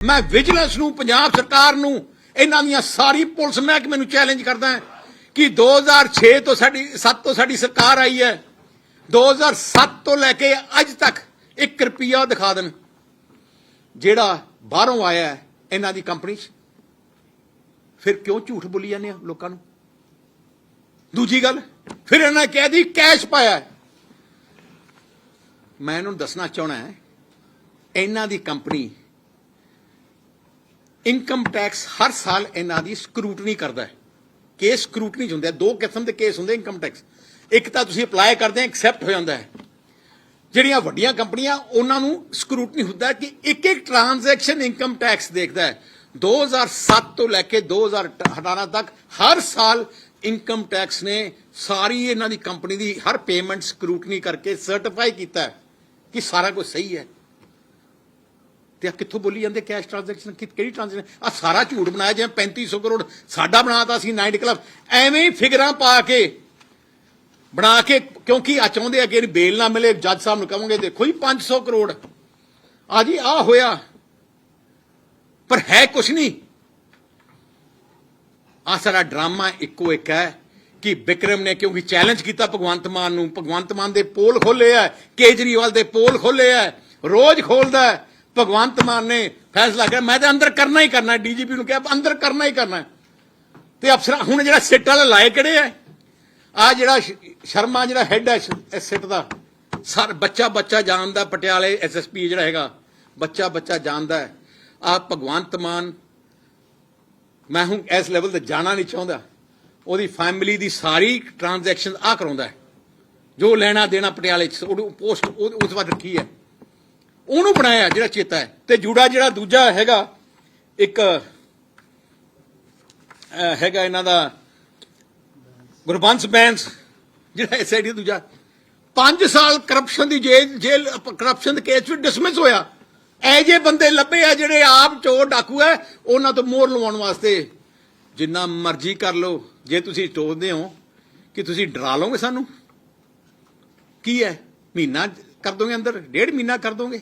ਮੈਂ ਵਿਜੀਲੈਂਸ ਨੂੰ, ਪੰਜਾਬ ਸਰਕਾਰ ਨੂੰ, ਇਹਨਾਂ ਦੀਆਂ ਸਾਰੀ ਪੁਲਿਸ ਮਹਿਕਮੇ ਨੂੰ ਚੈਲੰਜ ਕਰਦਾ ਹਾਂ ਕਿ 2006 ਤੋਂ ਸਾਡੀ 7 ਤੋਂ ਸਾਡੀ ਸਰਕਾਰ ਆਈ ਹੈ 2007 ਤੋਂ ਲੈ ਕੇ ਅੱਜ ਤੱਕ 1 ਰੁਪਿਆ ਦਿਖਾ ਦੇਣ, ਜਿਹੜਾ ਬਾਹਰੋਂ ਆਇਆ ਇਹਨਾਂ ਦੀ ਕੰਪਨੀ 'ਚ ਫਿਰ ਕਿਉਂ ਝੂਠ ਬੋਲੀ ਜਾਂਦੇ ਆ ਲੋਕਾਂ ਨੂੰ ਦੂਜੀ ਗੱਲ, ਫਿਰ ਇਹਨਾਂ ਨੇ ਕਹਿ ਦੀ ਕੈਸ਼ ਪਾਇਆ ਹੈ। ਮੈਂ ਇਹਨੂੰ ਦੱਸਣਾ ਚਾਹਣਾ ਇਹਨਾਂ ਦੀ ਕੰਪਨੀ ਇਨਕਮ ਟੈਕਸ ਹਰ ਸਾਲ ਇਹਨਾਂ ਦੀ ਸਕਰੂਟਨੀ ਕਰਦਾ ਹੈ। ਕੇਸ ਸਕਰੂਟਨੀ 'ਚ ਹੁੰਦੇ ਆ। ਦੋ ਕਿਸਮ ਦੇ ਕੇਸ ਹੁੰਦੇ ਇਨਕਮ ਟੈਕਸ। ਇੱਕ ਤਾਂ ਤੁਸੀਂ ਅਪਲਾਈ ਕਰਦੇ ਆ ਐਕਸੈਪਟ ਹੋ ਜਾਂਦਾ ਹੈ। ਜਿਹੜੀਆਂ ਵੱਡੀਆਂ ਕੰਪਨੀਆਂ, ਉਹਨਾਂ ਨੂੰ ਸਕਰੂਟਨੀ ਹੁੰਦਾ ਕਿ ਇੱਕ ਇੱਕ ਟ੍ਰਾਂਜੈਕਸ਼ਨ ਇਨਕਮ ਟੈਕਸ ਦੇਖਦਾ ਹੈ। 2007 ਤੋਂ ਲੈ ਕੇ 2018 ਤੱਕ ਹਰ ਸਾਲ ਇਨਕਮ ਟੈਕਸ ਨੇ ਸਾਰੀ ਇਹਨਾਂ ਦੀ ਕੰਪਨੀ ਦੀ ਹਰ ਪੇਮੈਂਟ ਸਕਰੂਟਨੀ ਕਰਕੇ ਸਰਟੀਫਾਈ ਕੀਤਾ ਕਿ ਸਾਰਾ ਕੁਝ ਸਹੀ ਹੈ। ਤੇ ਆ ਕਿੱਥੋਂ ਬੋਲੀ ਜਾਂਦੇ ਕੈਸ਼ ਟ੍ਰਾਂਜੈਕਸ਼ਨ ਕਿਹੜੀ ਟ੍ਰਾਂਜੈਕਸ਼ਨ ਆ ਸਾਰਾ ਝੂਠ ਬਣਾਇਆ ਜਿਵੇਂ 3500 ਕਰੋੜ ਸਾਡਾ ਬਣਾਤਾ ਸੀ ਨਾਈਟ ਕਲੱਬ ਐਵੇਂ ਹੀ ਫਿਗਰਾਂ ਪਾ ਕੇ, ਬਣਾ ਕੇ, ਕਿਉਂਕਿ ਆ ਚਾਹੁੰਦੇ ਆ ਕਿ ਇਹਨੂੰ ਬੇਲ ਨਾ ਮਿਲੇ, ਜੱਜ ਸਾਹਿਬ ਨੂੰ ਕਹਾਂਗੇ ਦੇਖੋ ਜੀ 500 ਕਰੋੜ। ਆ ਜੀ ਆ ਹੋਇਆ। ਪਰ ਹੈ ਕੁਛ ਨਹੀਂ ਆ ਸਾਰਾ ਡਰਾਮਾ ਇੱਕੋ ਇੱਕ ਹੈ ਕਿ ਵਿਕਰਮ ਨੇ ਕਿਉਂਕਿ ਚੈਲੰਜ ਕੀਤਾ ਭਗਵੰਤ ਮਾਨ ਨੂੰ, ਭਗਵੰਤ ਮਾਨ ਦੇ ਪੋਲ ਖੋਲੇ ਆ, ਕੇਜਰੀਵਾਲ ਦੇ ਪੋਲ ਖੋਲੇ ਆ, ਰੋਜ਼ ਖੋਲਦਾ ਹੈ। ਭਗਵੰਤ ਮਾਨ ਨੇ ਫੈਸਲਾ ਕਰਿਆ ਮੈਂ ਤਾਂ ਅੰਦਰ ਕਰਨਾ ਹੀ ਕਰਨਾ, ਡੀਜੀਪੀ ਨੂੰ ਕਿਹਾ, ਅੰਦਰ ਕਰਨਾ ਹੀ ਕਰਨਾ। ਹੈ। ਤੇ ਅਫਸਰ, ਹੁਣ ਜਿਹੜਾ ਸਿੱਟ ਵਾਲਾ ਲਾਏ ਕਿਹੜੇ ਆ? ਆ ਜਿਹੜਾ ਸ਼ਰਮਾ ਜਿਹੜਾ ਹੈੱਡ ਹੈ ਇਸ ਸਿੱਟ ਦਾ, ਸਰ, ਬੱਚਾ ਬੱਚਾ ਜਾਣਦਾ, ਪਟਿਆਲੇ ਐਸਐਸਪੀ ਜਿਹੜਾ ਹੈਗਾ, ਬੱਚਾ ਬੱਚਾ ਜਾਣਦਾ ਹੈ। ਆ ਭਗਵੰਤ ਮਾਨ, ਮੈਂ ਹੁਣ ਇਸ ਲੈਵਲ ਤੇ ਜਾਣਾ ਨਹੀਂ ਚਾਹੁੰਦਾ। ਉਹਦੀ ਫੈਮਿਲੀ ਦੀ ਸਾਰੀ ਟ੍ਰਾਂਜੈਕਸ਼ਨ ਆ ਕਰਾਉਂਦਾ ਜੋ ਲੈਣਾ ਦੇਣਾ ਪਟਿਆਲੇ ਚ ਉਹ ਪੋਸਟ ਉਹ- ਉਸ ਵਾਰ ਰੱਖੀ ਹੈ। ਉਹਨੂੰ ਬਣਾਇਆ ਜਿਹੜਾ ਚੇਤਾ ਹੈ। ਤੇ ਜੂੜਾ ਜਿਹੜਾ ਦੂਜਾ ਹੈਗਾ, ਇੱਕ ਹੈਗਾ ਇਹਨਾਂ ਦਾ ਗੁਰਬੰਸ ਬੈਂਸ, ਜਿਹੜਾ ਐਸਆਈਡੀ ਦੂਜਾ। 5 ਸਾਲ ਕਰਪਸ਼ਨ ਦੀ ਜੇਲ੍ਹ ਜੇਲ੍ਹ ਕਰਪਸ਼ਨ ਦੇ ਕੇਸ ਵਿੱਚ ਡਿਸਮਿਸ ਹੋਇਆ। ਐ ਜੇ ਬੰਦੇ ਲੱਭੇ ਆ ਜਿਹੜੇ ਆਪ ਚੋਰ ਡਾਕੂ ਐ ਉਹਨਾਂ ਤੋਂ ਮੋਹਰ ਲਵਾਉਣ ਵਾਸਤੇ। ਜਿੰਨਾ ਮਰਜ਼ੀ ਕਰ ਲਓ, ਜੇ ਤੁਸੀਂ ਟੋਕਦੇ ਹੋ ਕਿ ਤੁਸੀਂ ਡਰਾ ਲਓਗੇ ਸਾਨੂੰ, ਕੀ ਹੈ? ਮਹੀਨਾ ਕਰ ਦੋਗੇ ਅੰਦਰ? ਡੇਢ ਮਹੀਨਾ ਕਰ ਦੋਗੇ?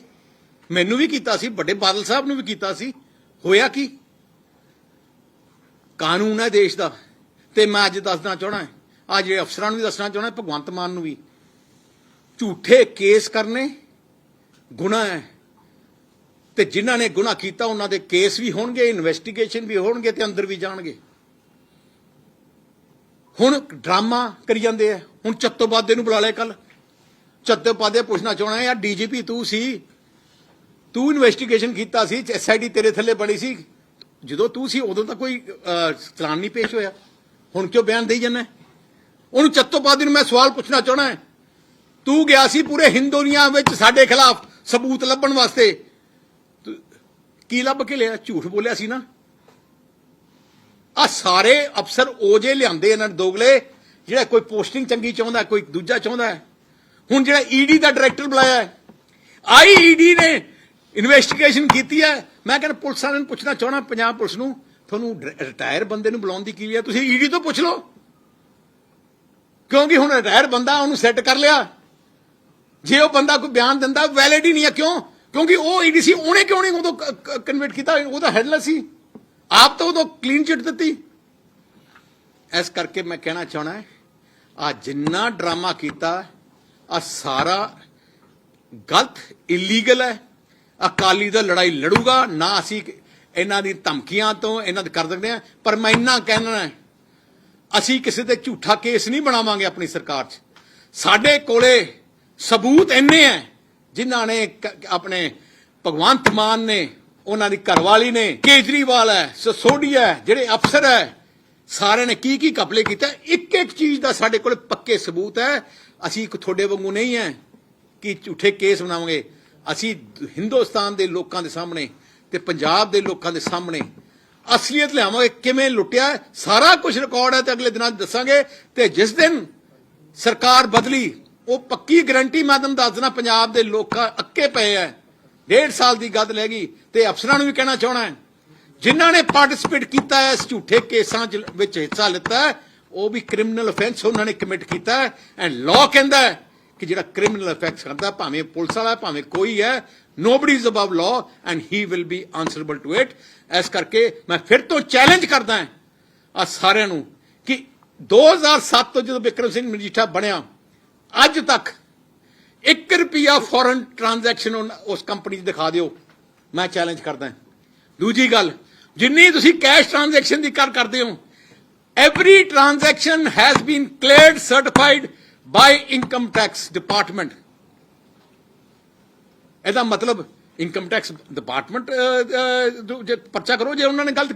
ਮੈਨੂੰ ਵੀ ਕੀਤਾ ਸੀ, ਵੱਡੇ ਬਾਦਲ ਸਾਹਿਬ ਨੂੰ ਵੀ ਕੀਤਾ ਸੀ। ਹੋਇਆ ਕੀ? ਕਾਨੂੰਨ ਹੈ ਦੇਸ਼ ਦਾ। ਤੇ ਮੈਂ ਅੱਜ ਦੱਸਣਾ ਚਾਹਣਾ ਆ ਜਿਹੜੇ ਅਫਸਰਾਂ ਨੂੰ ਵੀ ਦੱਸਣਾ ਚਾਹਣਾ ਭਗਵੰਤ ਮਾਨ ਨੂੰ ਵੀ। ਝੂਠੇ ਕੇਸ ਕਰਨੇ ਗੁਨਾਹ ਹੈ। ਤੇ ਜਿਨ੍ਹਾਂ ਨੇ ਗੁਨਾਹ ਕੀਤਾ, ਉਹਨਾਂ ਦੇ ਕੇਸ ਵੀ ਹੋਣਗੇ ਇਨਵੈਸਟੀਗੇਸ਼ਨ ਵੀ ਹੋਣਗੇ ਤੇ ਅੰਦਰ ਵੀ ਜਾਣਗੇ। ਹੁਣ ਡਰਾਮਾ ਕਰੀ ਜਾਂਦੇ ਆ। ਹੁਣ ਚੱਤੋਬਾਦੇ ਨੂੰ ਬੁਲਾ ਲਿਆ ਕੱਲ ਚੱਤੋਬਾਦੇ ਪੁੱਛਣਾ ਚਾਹਣਾ ਯਾਰ ਡੀਜੀਪੀ ਤੂੰ ਸੀ ਤੂੰ ਇਨਵੈਸਟੀਗੇਸ਼ਨ ਕੀਤਾ ਸੀ ਐਸਆਈਡੀ ਤੇਰੇ ਥੱਲੇ ਬਣੀ ਸੀ। ਜਦੋਂ ਤੂੰ ਸੀ, ਉਦੋਂ ਤਾਂ ਕੋਈ ਚਲਾਨ ਨਹੀਂ ਪੇਸ਼ ਹੋਇਆ। ਹੁਣ ਕਿਉਂ ਬਿਆਨ ਦੇਈ ਜਾਂਦਾ? ਉਹਨੂੰ ਚੱਤੋਪਾਦੀ ਨੂੰ ਮੈਂ ਸਵਾਲ ਪੁੱਛਣਾ ਚਾਹਣਾ ਹੈ। ਤੂੰ ਗਿਆ ਸੀ ਪੂਰੇ ਹਿੰਦ ਵਿੱਚ ਸਾਡੇ ਖਿਲਾਫ ਸਬੂਤ ਲੱਭਣ ਵਾਸਤੇ। ਕੀ ਲੱਭ ਕੇ ਲਿਆ? ਝੂਠ ਬੋਲਿਆ ਸੀ ਨਾ। ਆ ਸਾਰੇ ਅਫਸਰ ਉਹਜੇ ਲਿਆਂਦੇ ਇਹਨਾਂ ਨੇ ਦੋਗਲੇ। ਜਿਹੜਾ ਕੋਈ ਪੋਸਟਿੰਗ ਚੰਗੀ ਚਾਹੁੰਦਾ, ਕੋਈ ਦੂਜਾ ਚਾਹੁੰਦਾ ਹੁਣ ਜਿਹੜਾ ਈਡੀ ਦਾ ਡਾਇਰੈਕਟਰ ਬੁਲਾਇਆ ਹੈ। ਆਈਈਡੀ ਨੇ ਇਨਵੈਸਟੀਗੇਸ਼ਨ ਕੀਤੀ ਹੈ। ਮੈਂ ਕਹਿੰਦਾ ਪੁਲਿਸ ਵਾਲਿਆਂ ਨੂੰ ਪੁੱਛਣਾ ਚਾਹਣਾ ਪੰਜਾਬ ਪੁਲਿਸ ਨੂੰ, ਤੁਹਾਨੂੰ ਰਿਟਾਇਰ ਬੰਦੇ ਨੂੰ ਬੁਲਾਉਣ ਦੀ ਕੀ ਹੈ? ਤੁਸੀਂ ਈਡੀ ਤੋਂ ਪੁੱਛ ਲਓ। ਕਿਉਂਕਿ ਹੁਣ ਰਿਟਾਇਰ ਬੰਦਾ ਉਹਨੂੰ ਸੈੱਟ ਕਰ ਲਿਆ। ਜੇ ਉਹ ਬੰਦਾ ਕੋਈ ਬਿਆਨ ਦਿੰਦਾ ਵੈਲਿਡ ਹੀ ਨਹੀਂ ਹੈ ਕਿਉਂ? ਕਿਉਂਕਿ ਉਹ ਈਡੀ ਸੀ, ਉਹਨੇ ਕਿਉਂ ਨਹੀਂ ਉਦੋਂ ਕਨਵਰਟ ਕੀਤਾ? ਉਹ ਤਾਂ ਹੈਡਲੈਸ ਸੀ। ਆਪ ਤਾਂ ਉਦੋਂ ਕਲੀਨ ਚਿੱਟ ਦਿੱਤੀ। ਇਸ ਕਰਕੇ ਮੈਂ ਕਹਿਣਾ ਚਾਹਣਾ ਹੈ, ਆ ਜਿੰਨਾ ਡਰਾਮਾ ਕੀਤਾ, ਆ ਸਾਰਾ ਗਲਤ ਇਲੀਗਲ ਹੈ। ਅਕਾਲੀ ਦਲ ਲੜਾਈ ਲੜੂਗਾ, ਨਾ ਅਸੀਂ ਇਹਨਾਂ ਦੀ ਧਮਕੀਆਂ ਤੋਂ ਇਹਨਾਂ ਦੇ ਕਰ ਸਕਦੇ ਆ ਪਰ ਮੈਂ ਇੰਨਾ ਕਹਿਣਾ ਹੈ, ਅਸੀਂ ਕਿਸੇ ਤੇ ਝੂਠਾ ਕੇਸ ਨਹੀਂ ਬਣਾਵਾਂਗੇ ਆਪਣੀ ਸਰਕਾਰ 'ਚ। ਸਾਡੇ ਕੋਲੇ ਸਬੂਤ ਇੰਨੇ ਹੈ, ਜਿਨ੍ਹਾਂ ਨੇ ਆਪਣੇ ਭਗਵੰਤ ਮਾਨ ਨੇ, ਉਹਨਾਂ ਦੀ ਘਰਵਾਲੀ ਨੇ, ਕੇਜਰੀਵਾਲ ਹੈ ਸਸੋਡੀਆ ਹੈ, ਜਿਹੜੇ ਅਫਸਰ ਹੈ, ਸਾਰਿਆਂ ਨੇ ਕੀ ਕੀ ਕਪਲੇ ਕੀਤਾ ਇੱਕ ਇੱਕ ਚੀਜ਼ ਦਾ ਸਾਡੇ ਕੋਲ ਪੱਕੇ ਸਬੂਤ ਹੈ, ਅਸੀਂ ਇੱਕ ਤੁਹਾਡੇ ਵਾਂਗੂ ਨਹੀਂ ਹੈ ਕਿ ਝੂਠੇ ਕੇਸ ਬਣਾਵਾਂਗੇ। ਅਸੀਂ ਹਿੰਦੁਸਤਾਨ ਦੇ ਲੋਕਾਂ ਦੇ ਸਾਹਮਣੇ ਤੇ ਪੰਜਾਬ ਦੇ ਲੋਕਾਂ ਦੇ ਸਾਹਮਣੇ ਅਸਲੀਅਤ ਲਿਆਵਾਂਗੇ, ਕਿਵੇਂ ਲੁੱਟਿਆ ਸਾਰਾ ਕੁਝ ਰਿਕਾਰਡ ਹੈ ਤੇ ਅਗਲੇ ਦਿਨਾਂ ਦੱਸਾਂਗੇ ਤੇ ਜਿਸ ਦਿਨ ਸਰਕਾਰ ਬਦਲੀ, ਉਹ ਪੱਕੀ ਗਰੰਟੀ ਮੈਂ ਤੁਹਾਨੂੰ ਦੱਸ ਦੇਣਾ ਪੰਜਾਬ ਦੇ ਲੋਕਾਂ ਅੱਕੇ ਪਏ ਐ ਡੇਢ ਸਾਲ ਦੀ ਗੱਲ ਲੈ ਗਈ ਤੇ ਅਫਸਰਾਂ ਨੂੰ ਵੀ ਕਹਿਣਾ ਚਾਹਣਾ ਹੈ। ਜਿਨ੍ਹਾਂ ਨੇ ਪਾਰਟਿਸਿਪੇਟ ਕੀਤਾ ਹੈ, ਇਸ ਝੂਠੇ ਕੇਸਾਂ 'ਚ ਵਿੱਚ ਹਿੱਸਾ ਲਿੱਤਾ ਉਹ ਵੀ ਕ੍ਰਿਮੀਨਲ ਅਫੈਂਸ ਉਹਨਾਂ ਨੇ ਕਮਿਟ ਕੀਤਾ ਐਂਡ ਲਾਅ ਕਹਿੰਦਾ ਹੈ ਕਿ ਜਿਹੜਾ ਕ੍ਰਿਮੀਨਲ ਇਫੈਕਟਸ ਕਰਦਾ, ਭਾਵੇਂ ਪੁਲਿਸ ਵਾਲਾ, ਭਾਵੇਂ ਕੋਈ ਹੈ nobody is above law and he will be answerable to it ਇਸ ਕਰਕੇ ਮੈਂ ਫਿਰ ਤੋਂ ਚੈਲੰਜ ਕਰਦਾ ਹਾਂ ਆ ਸਾਰਿਆਂ ਨੂੰ ਕਿ 2007 ਤੋਂ ਜਦੋਂ ਬਿਕਰਮ ਸਿੰਘ ਮਜੀਠਾ ਬਣਿਆ, ਅੱਜ ਤੱਕ 1 ਰੁਪਿਆ ਫੋਰਨ ਟ੍ਰਾਂਜੈਕਸ਼ਨ ਉਸ ਕੰਪਨੀ 'ਚ ਦਿਖਾ ਦਿਓ। ਮੈਂ ਚੈਲੰਜ ਕਰਦਾ ਦੂਜੀ ਗੱਲ, ਜਿੰਨੀ ਤੁਸੀਂ ਕੈਸ਼ ਟ੍ਰਾਂਜੈਕਸ਼ਨ ਦੀ ਕਰ ਕਰਦੇ ਹੋ every transaction has been cleared certified by income tax department ਇਹਦਾ ਮਤਲਬ ਇਨਕਮ ਟੈਕਸ ਡਿਪਾਰਟਮੈਂਟ ਜੇ ਪਰਚਾ ਕਰੋ, ਜੇ ਉਹਨਾਂ ਨੇ ਗਲਤ